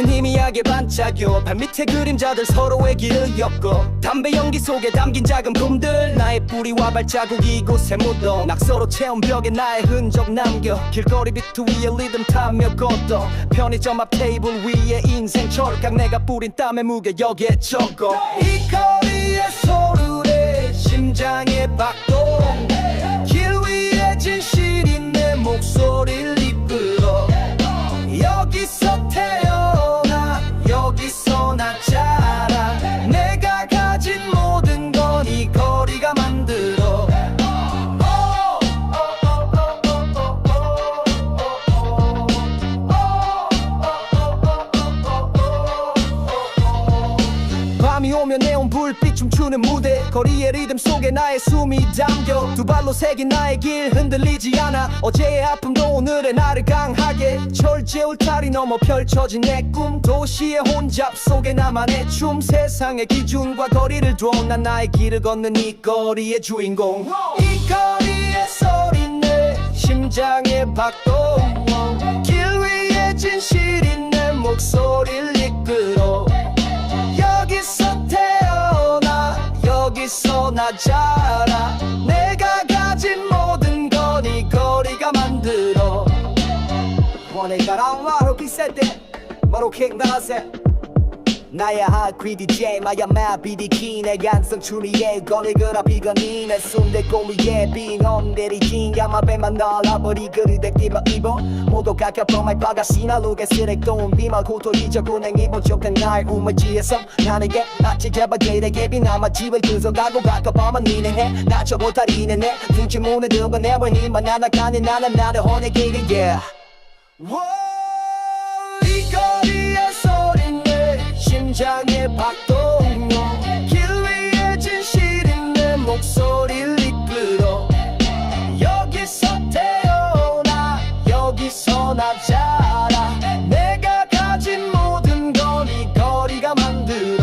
희미하게 반짝여 발밑에 그림자들 서로의 길을 엮어 담배 연기 속에 담긴 작은 꿈들 나의 뿌리와 발자국이 이곳에 묻어 낙서로 채운 벽에 나의 흔적 남겨 길거리 비트 위에 리듬 타며 걷어 편의점 앞 테이블 위에 인생 철학 내가 뿌린 땀의 무게 여기에 적어 이 거리의 소리에 심장의 박동 오면 네온 불빛 춤추는 무대. 거리의 리듬 속에 나의 숨이 담겨. 두 발로 새긴 나의 길 흔들리지 않아. 어제의 아픔도 오늘의 나를 강하게. 철제 울타리 넘어 펼쳐진 내 꿈. 도시의 혼잡 속에 나만의 춤. 세상의 기준과 거리를 둬 난 나의 길을 걷는 이 거리의 주인공. 이 거리의 소리내 심장의 박동 길 위에 진실인 내 목소리 여기서 나 자라. 내가 가진 모든 건이 거리가 만들어. 원해 가랑 마로 마로 킹다세 나야 하퀴 DJ 마야 마비디키 내 간성 추리에 거리그라 비건이 내 순대 꼬미에 빈엄 내리진 야마배만 날아버리 그리대 끼마 입어. 모두 가깝어 마이 바가 시나 루게 쓰레돈 비마 고토 이저고 내 입어. 좁된 날 우물지에서 나에게 아치 제발 게에게 비나마 집을 그서가고 가까워만 니네 해 나저 못하리네 내 등치 문에 들고 내와 힘만 나나가니 나는 나를 혼내기게 yeah 이거 떠나자라. 내가 가진 모든 거리 거리가 만들어.